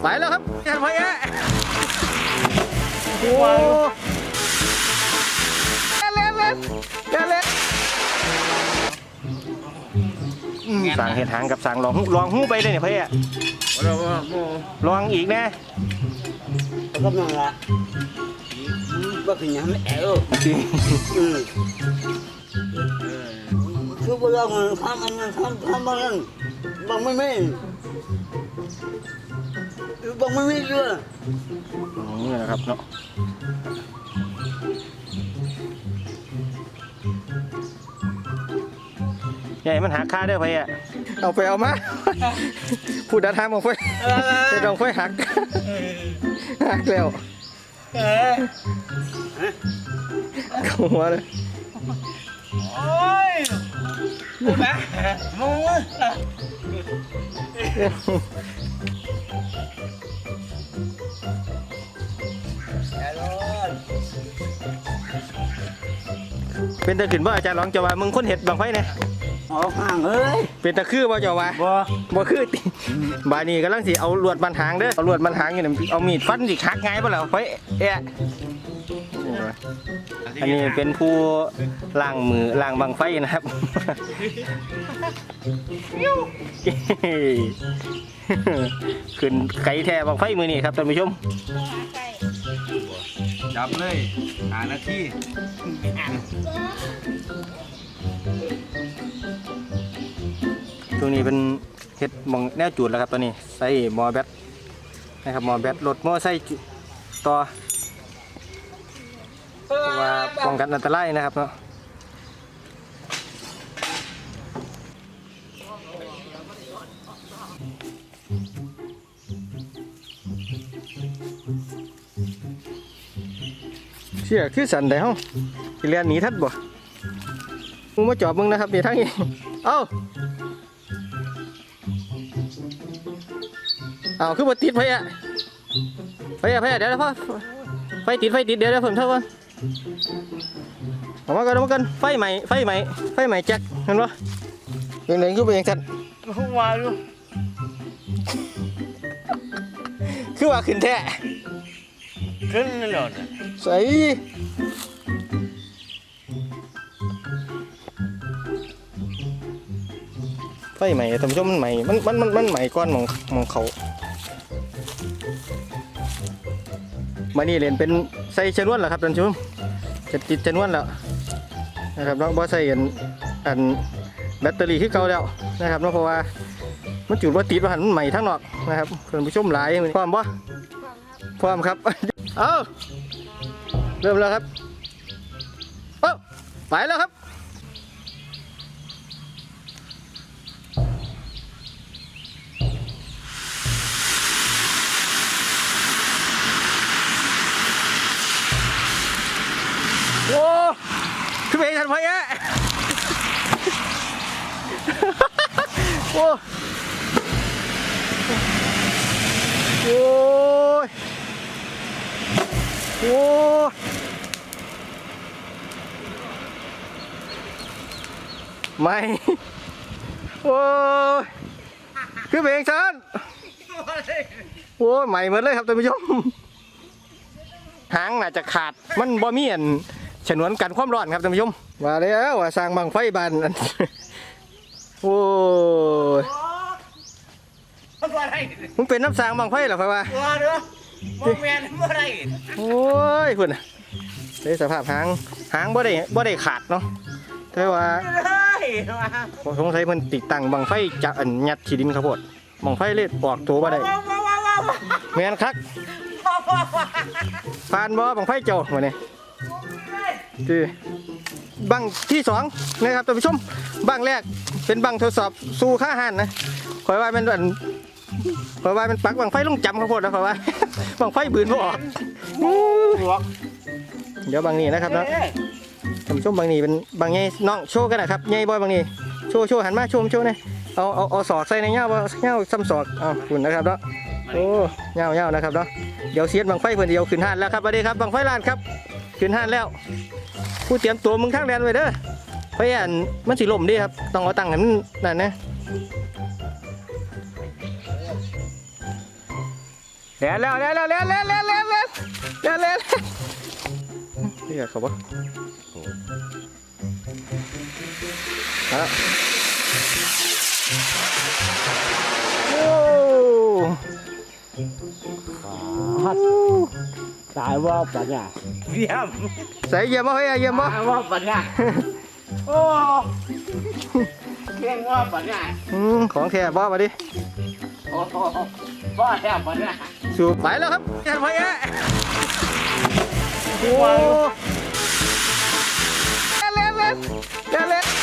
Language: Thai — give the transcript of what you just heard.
ไปแล้วครับกันพะแอะโอ้เล่นเล่นเล่นเล่นอืมสั่งเห็ดหางกับสั่งลองหูลองหูไปเลยเนี่ยพะแอะเราว่าโมลองอีกนะก็นั่นละว่าขยันแอลจริงอืมคือว่าเราทำอันนั้นทำทำบางนั้นบางไม่ไม่ บางไม่ไม่ด้วยนี่นะครับเนาะใหญ่มันหักค่าเด้อพะแอะเอาไปเอามา พูดดันทางของไฟไปลองไฟหัก หักแล้วเออเข้าหัวเลยโอ้ยมึงนะมึง เป็นตะขึ้นบ่อาจารย์ร้องจะว่ามึงคนเห็ดบางไฟเนี่ยออกห่างเอ้ยเป็นตะคือบ่เจ้าว่าบ่บ่คือติบาดนี้กำลังสิเอาลวดมันหางเด้อเอาลวดมันหางอยู่นี่เอามีดฟันสิหักง่ายบ่ล่ะไฟแอะอันนี้เป็นผู้ล้างมือล้างบางไฟนะครับขึ้นไก่แท้บางไฟมือนี่ครับท่านผู้ชม จับเลยหานาทีตรงนี้เป็นเฮ็ดหมองแนวจูดแล้วครับตัวนี้ใส่หมอแบตนะครับหมอแบตรถมอใส่ต่อเพราะว่าป้องกันอันตรายนะครับเนาะ เชี่ยคือสันได้เฮาสิเรียนหนีทัดบ่มึงมาจอบมึงนะครับนี่ทั้งนี้เอ้าเอาคือบ่ติดไฟอะไฟอะไฟอะเดี๋ยวนะพ่อไฟติดไฟติดเดี๋ยวเดี๋ยวผมเท่ากันออกมากันออกมากันไฟใหม่ไฟใหม่ไฟใหม่แจ็คเห็นปะยังไงคือเป็นยังไงว่าดูคือว่าขึ้นแท้ขึ้นแล้ว ใส่ไฟใหม่ท่านผู้ชมมันใหม่ มันมันมันมันใหม่ก้อนมองมองเขามานี่เรียนเป็นใส่ชนวนเหรอครับท่านผู้ชมจะติดชนวนแล้วนะครับน้องบอใส่อันอันแบตเตอรี่ที่เก่าแล้วนะครับเนาะเพราะว่ามันจุดว่าติดว่าหันใหม่ทั้งนอกนะครับท่านผู้ชมหลายพร้อมปะพร้อมครับ เอาเริ่มแล้วครับเอ้าไปแล้วครับโอ้ขึ้นไปทันพอยะโอ้โอ้ โอ้ไม่โอ้ยขึ้นไปเองซันโอ้ยใหม่หมดเลยครับท่านผู้ชมหางน่าจะขาดมันบ่มีอันฉนวนกันความร้อนครับท่านผู้ชมว่าแล้วว่าสร้างบังไฟบานอันโอ้ยมันว่าไรมึงเป็นน้ำสร้างบังไฟเหรอครับว่าว่าเด้อ บ่แม่นบ่ได้โอ้ยพุ่นน่ะเด้สภาพหางหางบ่ได้บ่ได้ขาดเนาะแต่ว่าเฮ้ยว่าสงสัยเพิ่นติดตั้งบังไฟจะอันยัดที่ดินครับโพดบังไฟเลยออกตัวบ่ได้ว้าวว้าวว้าวว้าวแม่นคักว้าวว้าวผ่านบ่บังไฟเจ้ามื้อนี้ที่บังที่สองนะครับท่านผู้ชมบังแรกเป็นบังทดสอบสู่ค่าหันนะคอยว่ามันอัน คอยว่ามันปักบังไฟลงจำข้าวโพดนะคอยว่าบังไฟบืนบ่ออกเดี๋ยวบางนี้นะครับเนาะท่านผู้ชมบางนี้เป็นบางไงน้องโชว์กันนะครับไงบอยบางนี้โชว์โชว์หันมาโชว์โชว์หน่อยเอาเอาเอาศอกใส่ในเงาบ่เงาซ้ำศอกเอาคุณนะครับเนาะโอ้เงาเงานะครับเนาะเดี๋ยวเสียดบังไฟเพื่อนเดียวขึ้นหันแล้วครับสวัสดีครับบังไฟลานครับขึ้นหันแล้วผู้เตรียมตัวมึงทั้งแดนไว้เด้อเพราะอันมันสิล่มเดิครับต้องเอาตังค์ให้มันนั่นนะ เล่นแล้วเล่นแล้วเล่นเล่นเล่นเล่นเล่นเล่นเล่นนี่เขาปะฮะโอ้ตายว่าปัญญาเยี่ยมใส่เยี่ยมบ่เฮ้ยเยี่ยมบ่ตายว่าปัญญาโอ้เก่งว่าปัญญาอืมของแท้บ่มาดิโอ้ โหว่าแท้ปัญญาสูบไปแล้วครับเยี่ยมพ่อแย่โอ้เล่นเล่นเล่นเล่นเล่น